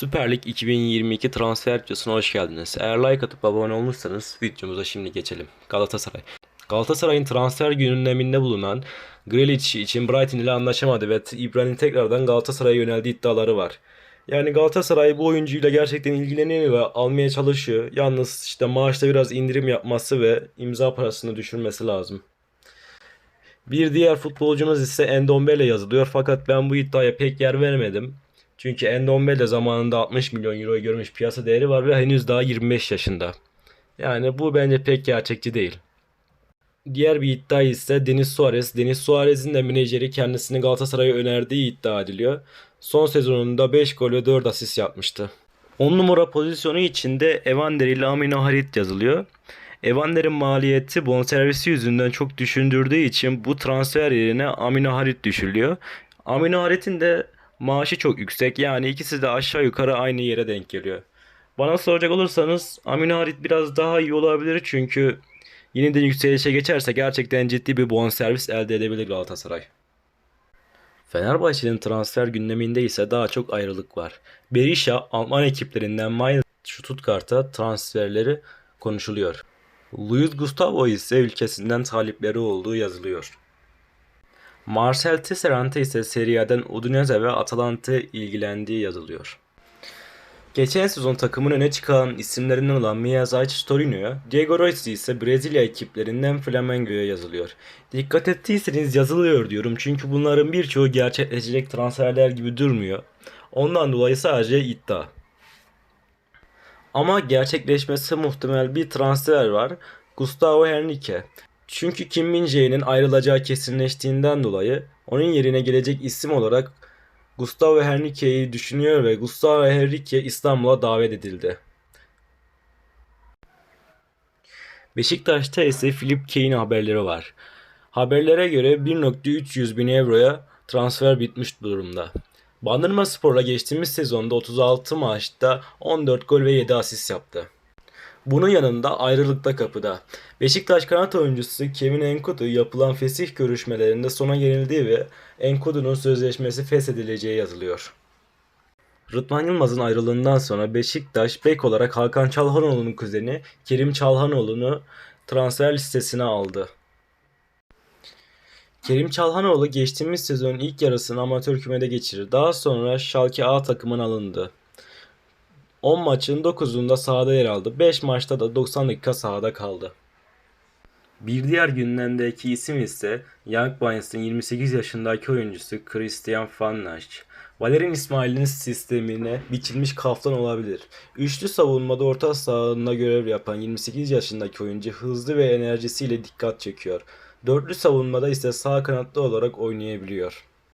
Süper Lig 2022 transfer videosuna hoş geldiniz. Eğer like atıp abone olmuşsanız videomuza şimdi geçelim. Galatasaray. Galatasaray'ın transfer gündeminde bulunan Grealish için Brighton ile anlaşamadı ve İbrahim tekrardan Galatasaray'a yöneldi iddiaları var. Yani Galatasaray bu oyuncuyla gerçekten ilgileniyor ve almaya çalışıyor. Yalnız işte maaşta biraz indirim yapması ve imza parasını düşürmesi lazım. Bir diğer futbolcumuz ise Endombele yazılıyor fakat ben bu iddiaya pek yer vermedim. Çünkü Endombele zamanında 60 milyon euro görmüş piyasa değeri var ve henüz daha 25 yaşında. Yani bu bence pek gerçekçi değil. Diğer bir iddia ise Denis Suarez. Denis Suarez'in de menajeri kendisini Galatasaray'a önerdiği iddia ediliyor. Son sezonunda 5 gol ve 4 asist yapmıştı. 10 numara pozisyonu içinde Evander ile Amino Harit yazılıyor. Evander'in maliyeti bonservisi yüzünden çok düşündürdüğü için bu transfer yerine Amino Harit düşürülüyor. Amino Harit'in de maaşı çok yüksek yani ikisi de aşağı yukarı aynı yere denk geliyor. Bana soracak olursanız Amino Harit biraz daha iyi olabilir çünkü yeniden yükselişe geçerse gerçekten ciddi bir bonservis elde edebilir Galatasaray. Fenerbahçe'nin transfer gündeminde ise daha çok ayrılık var. Berisha Alman ekiplerinden Mainz Stuttgart'a transferleri konuşuluyor. Luis Gustavo ise ülkesinden talipleri olduğu yazılıyor. Marcel Tisserant'e ise Serie A'den Udinese ve Atalanta ilgilendiği yazılıyor. Geçen sezon takımın öne çıkan isimlerinden olan Miyazaki Torino'ya, Diego Reis ise Brezilya ekiplerinden Flamengo'ya yazılıyor. Dikkat ettiyseniz yazılıyor diyorum çünkü bunların birçoğu gerçekleşecek transferler gibi durmuyor. Ondan dolayı sadece iddia. Ama gerçekleşmesi muhtemel bir transfer var. Gustavo Henrique. Çünkü Kim Min-jae'nin ayrılacağı kesinleştiğinden dolayı onun yerine gelecek isim olarak Gustavo Henrique'yi düşünüyor ve Gustavo Henrique İstanbul'a davet edildi. Beşiktaş'ta ise Philip Kane haberleri var. Haberlere göre 1.300 bin euroya transfer bitmiş durumda. Bandırma Spor'la geçtiğimiz sezonda 36 maçta 14 gol ve 7 asist yaptı. Bunun yanında ayrılıkta kapıda. Beşiktaş kanat oyuncusu Kevin Enkudu yapılan fesih görüşmelerinde sona gelindiği ve Enkudu'nun sözleşmesi feshedileceği yazılıyor. Rıdvan Yılmaz'ın ayrılığından sonra Beşiktaş bek olarak Hakan Çalhanoğlu'nun kuzeni Kerim Çalhanoğlu'nu transfer listesine aldı. Kerim Çalhanoğlu geçtiğimiz sezonun ilk yarısını amatör kümede geçirir. Daha sonra Schalke A takımına alındı. 10 maçın 9'unda sahada yer aldı. 5 maçta da 90 dakika sahada kaldı. Bir diğer gündemdeki isim ise Young Boys'ın 28 yaşındaki oyuncusu Christian Fannasch. Valerian İsmail'in sistemine biçilmiş kaftan olabilir. Üçlü savunmada orta sahada görev yapan 28 yaşındaki oyuncu hızlı ve enerjisiyle dikkat çekiyor. Dörtlü savunmada ise sağ kanatlı olarak oynayabiliyor.